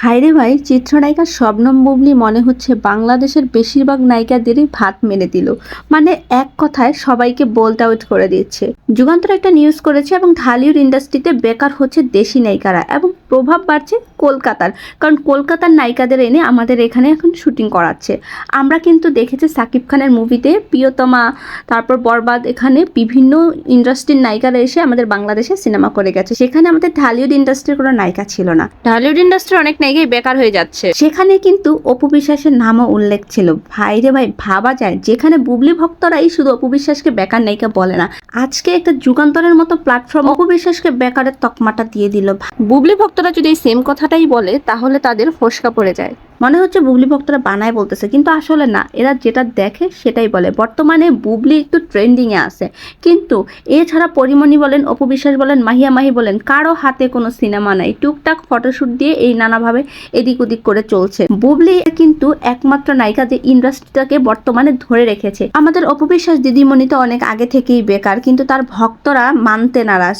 ভাইরে ভাই, চিত্রনায়িকা শবনম বুবলি মনে হচ্ছে বাংলাদেশের বেশিরভাগ নায়িকাদেরই ভাত মেনে দিল। মানে এক কথায় সবাইকে বোল্ড আউট করে দিচ্ছে। যুগান্তর একটা নিউজ করেছে এবং ঢালিউড ইন্ডাস্ট্রিতে বেকার হচ্ছে দেশি নায়িকারা এবং প্রভাব বাড়ছে কলকাতার। কারণ কলকাতার নায়িকাদের এনে আমাদের এখানে এখন শুটিং করাচ্ছে। আমরা কিন্তু দেখেছি সাকিব খানের মুভিতে প্রিয়তমা তারপর বরবাদ এখানে বিভিন্ন ইন্ডাস্ট্রির নায়িকারা এসে আমাদের বাংলাদেশে সিনেমা করে গেছে। সেখানে আমাদের ঢালিউড ইন্ডাস্ট্রির কোনো নায়িকা ছিল না। ঢালিউড ইন্ডাস্ট্রির অনেক নায়িকাই বেকার হয়ে যাচ্ছে। সেখানে কিন্তু অপু বিশ্বাসের নামও উল্লেখ ছিল। ভাইরে ভাই ভাবা যায় যেখানে বুবলি ভক্তরাই শুধু অপু বিশ্বাসকে বেকার নায়িকা বলে না আজকে একটা যুগান্তরের মতো প্ল্যাটফর্ম অপবিশ্বাসকে বেকারের তকমাটা দিয়ে দিল বুবলি ভক্তরা যদি এই সেম কথাটাই বলে তাহলে তাদের ফসকা পড়ে যায়। মনে হচ্ছে বুবলি ভক্তরা বানায় বলতেছে, কিন্তু আসলে না, এরা যেটা দেখে সেটাই বলে। বর্তমানে বুবলি একটু ট্রেন্ডিংয়ে আছে। কিন্তু এছাড়া পরিমণি বলেন, অপু বিশ্বাস বলেন, মাহিয়া মাহি বলেন, কারও হাতে কোনো সিনেমা নাই। টুকটাক ফটোশুট দিয়ে এই নানাভাবে এদিক ওদিক করে চলছে। বুবলি কিন্তু একমাত্র নায়িকা যে ইন্ডাস্ট্রিটাকে বর্তমানে ধরে রেখেছে। আমাদের অপু বিশ্বাস দিদিমণি তো অনেক আগে থেকেই বেকার, কিন্তু তার ভক্তরা মানতে নারাজ।